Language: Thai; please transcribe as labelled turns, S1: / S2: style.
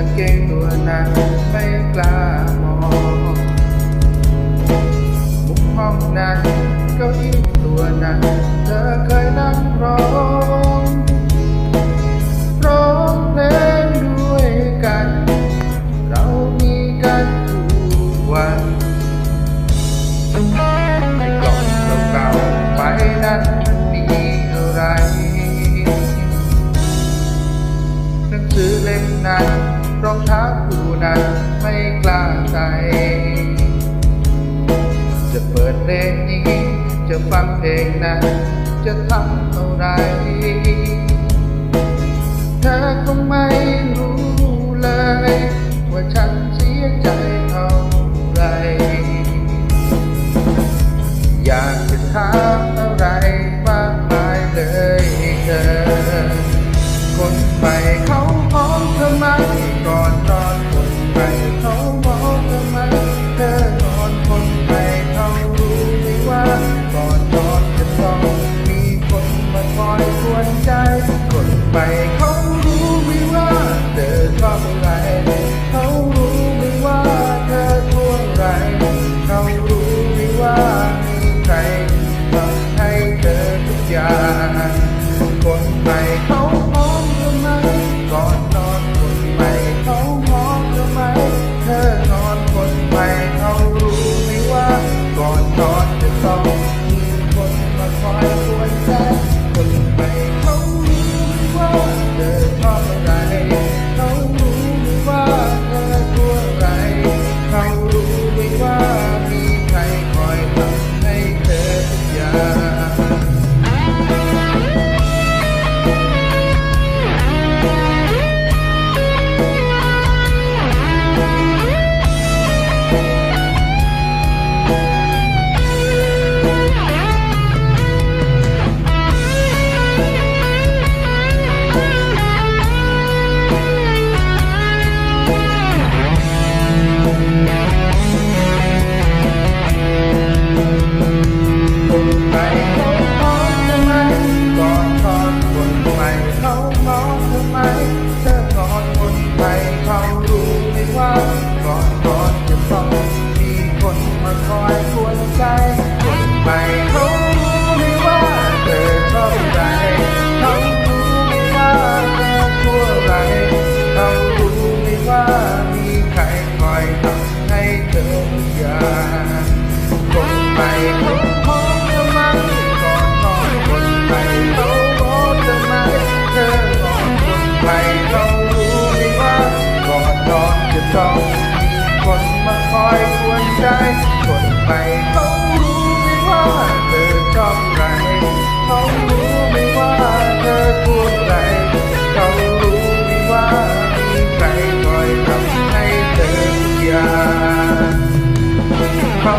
S1: จะเก่งตัวนั้นไม่กล้ามองมุมห้องนั้นเก้าอี้ตัวนั้น เธอเคยนั่งรอ จะเปิดเพลงนี้ จะฟังเพลงนั้น จะทำเท่าไร เธอคงไม่รู้เลย ว่าฉันเสียใจเท่าไร อยากจะถามอะไรมากมายเลยเธอ คนไป คนมาคอยกวนใจ คนไปเขารู้ไม่ว่าเธอต้องไรเขารู้ไม่ว่าเธอพูดไรเขารู้ไม่ว่ามีใครคอยทำให้เธอทุยางเขา